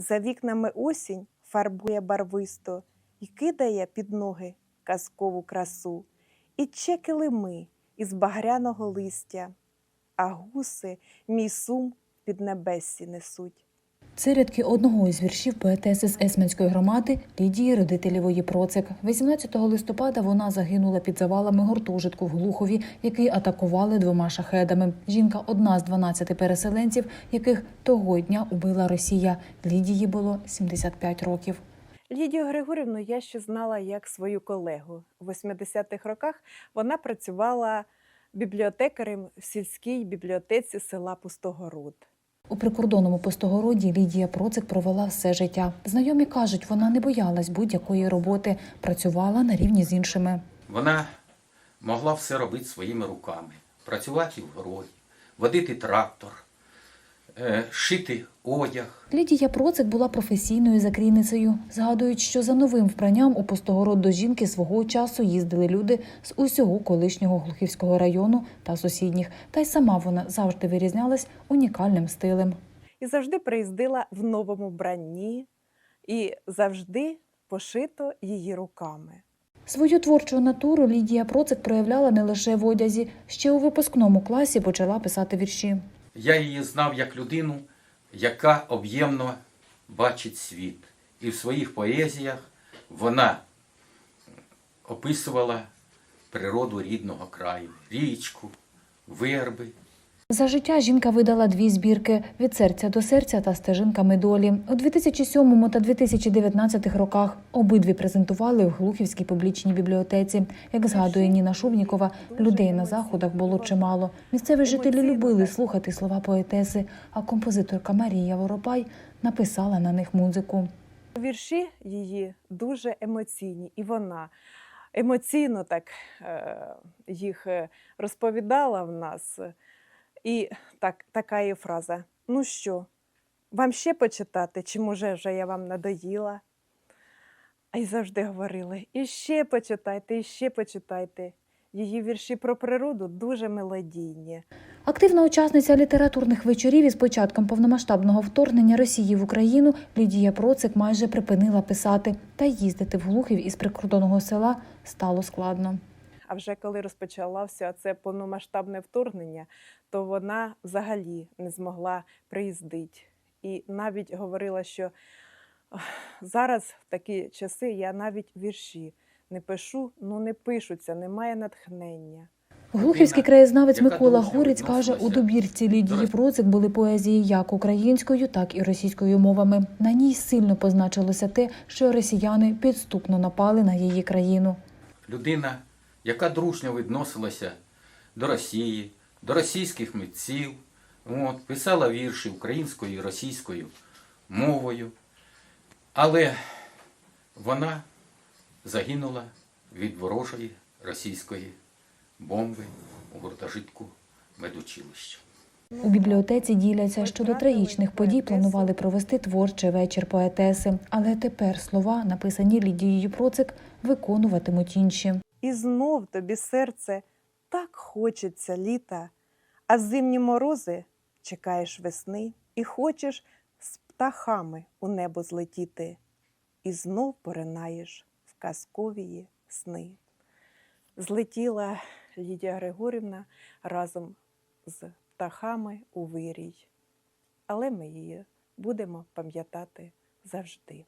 За вікнами осінь фарбує барвисто і кидає під ноги казкову красу, і чекили ми із багряного листя, а гуси мій сум під небесі несуть. Це рядки одного із віршів поетеси з Есменської громади Лідії Родителєвої Процик. 18 листопада вона загинула під завалами гуртожитку в Глухові, який атакували двома шахедами. Жінка одна з 12 переселенців, яких того дня убила Росія. Лідії було 75 років. Лідію Григорівну я ще знала як свою колегу. В 80-х роках вона працювала бібліотекарем в сільській бібліотеці села Пустогород. У прикордонному пустогороді Лідія Процик провела все життя. Знайомі кажуть, вона не боялась будь-якої роботи, працювала на рівні з іншими. Вона могла все робити своїми руками. Працювати в городі, водити трактор, шити одяг. Лідія Процик була професійною закрійницею. Згадують, що за новим вбранням у Пустогород до жінки свого часу їздили люди з усього колишнього Глухівського району та сусідніх. Та й сама вона завжди вирізнялась унікальним стилем. І завжди приїздила в новому вбранні, і завжди пошито її руками. Свою творчу натуру Лідія Процик проявляла не лише в одязі. Ще у випускному класі почала писати вірші. Я її знав як людину, яка об'ємно бачить світ. І в своїх поезіях вона описувала природу рідного краю, річку, верби, За життя жінка видала дві збірки від серця до серця та стежинками долі. У 2007 та 2019 роках обидві презентували в Глухівській публічній бібліотеці. Як згадує Ніна Шубнікова, людей на заходах було чимало. Місцеві жителі любили слухати слова поетеси, а композиторка Марія Воропай написала на них музику. Вірші її дуже емоційні, і вона емоційно так е, їх е, розповідала в нас. І так, така є фраза: Ну що, вам ще почитати, чи може вже я вам надоїла? А й завжди говорили: і ще почитайте, і ще почитайте. Її вірші про природу дуже мелодійні. Активна учасниця літературних вечорів із початком повномасштабного вторгнення Росії в Україну Лідія Процик майже припинила писати та їздити в Глухів із прикордонного села стало складно. А вже коли розпочалося це повномасштабне вторгнення, то вона взагалі не змогла приїздити. І навіть говорила, що зараз в такі часи я навіть вірші не пишу, ну не пишуться, немає натхнення. Глухівський краєзнавець Микола Гурець каже, у добірці Лідії Процик були поезії як українською, так і російською мовами. На ній сильно позначилося те, що росіяни підступно напали на її країну. людина, яка дружньо відносилася до Росії, до російських митців, от, писала вірші українською і російською мовою. Але вона загинула від ворожої російської бомби у гуртожитку медучилища. У бібліотеці діляться, що до трагічних подій планували провести творчий вечір поетеси, але тепер слова, написані Лідією Процик, виконуватимуть інші. І знов тобі серце так хочеться літа, а зимні морози чекаєш весни і хочеш з птахами у небо злетіти, і знов поринаєш в казковії сни. Злетіла Лідія Григорівна разом з птахами у вирій, але ми її будемо пам'ятати завжди.